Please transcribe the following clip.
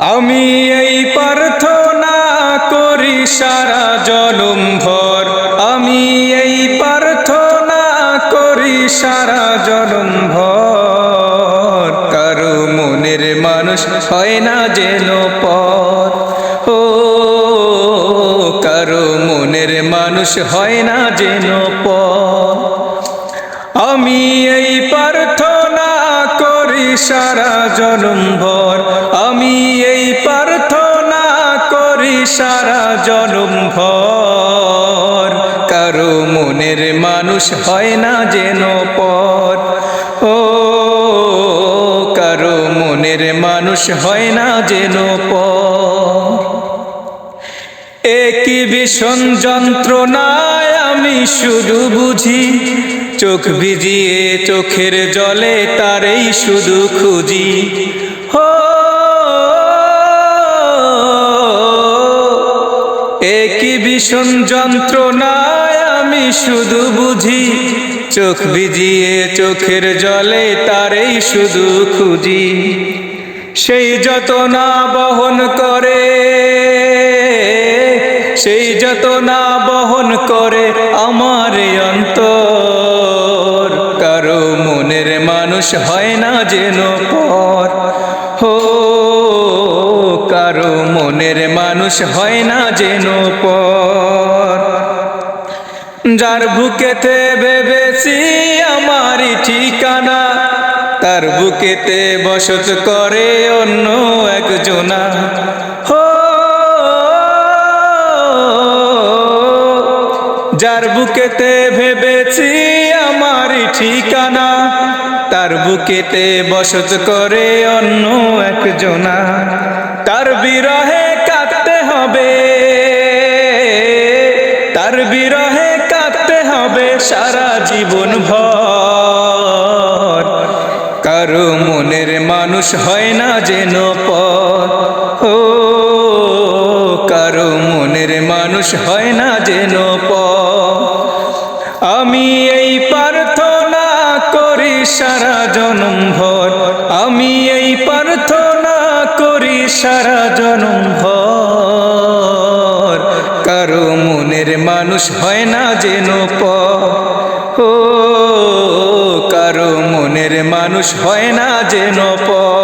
আমি এই প্রার্থনা করি সারা জনম ভর। আমি এই প্রার্থনা করি সারা জনম ভর। কারও মনের মানুষ হয় না যেন পর। ও, কারও মনের মানুষ হয় না যেন পর। আমি এই প্রার্থনা করি সারা জনম ভর। আমি সারা জনম ভর। কারও মনের মানুষ হয় না যেন পর। ও, কারও মনের মানুষ হয় না যেন পর। একই ভীষণ যন্ত্রণায় আমি শুধু বুঝি, চোখ ভিজিয়ে চোখের জলে তারেই শুধু খুঁজি। হো একই ভীষণ যন্ত্রণায় আমি শুধু বুঝি, চোখ ভিজিয়ে চোখের জলে তারেই শুধু খুঁজি। সেই যত না বহন করে, সেই যত না বহন করে আমার অন্তর। কারও মনের মানুষ হয় না যেন মানুষ হয় না যেন পর। যার বুকেতে ভেবেছি আমারই ঠিকানা, তার বুকেতে বসত করে অন্য একজনা। হো, যার বুকেতে ভেবেছি আমারই ঠিকানা, তার বুকেতে বসত করে অন্য একজনা। তার বিরহে হবে। তার বিরহে কাঁদতে হবে সারা জীবন ভর। কারও মনের মানুষ হয় না যেন পর ও, কারও মনের মানুষ হয় না যেন পর আমি এই প্রার্থনা করি সারা জনম ভর। আমি এই প্রার্থনা করি সারা জনম ভর। কারও মনের মানুষ হয় না যেন প। ও, কারও মনের মানুষ হয় না যেন পর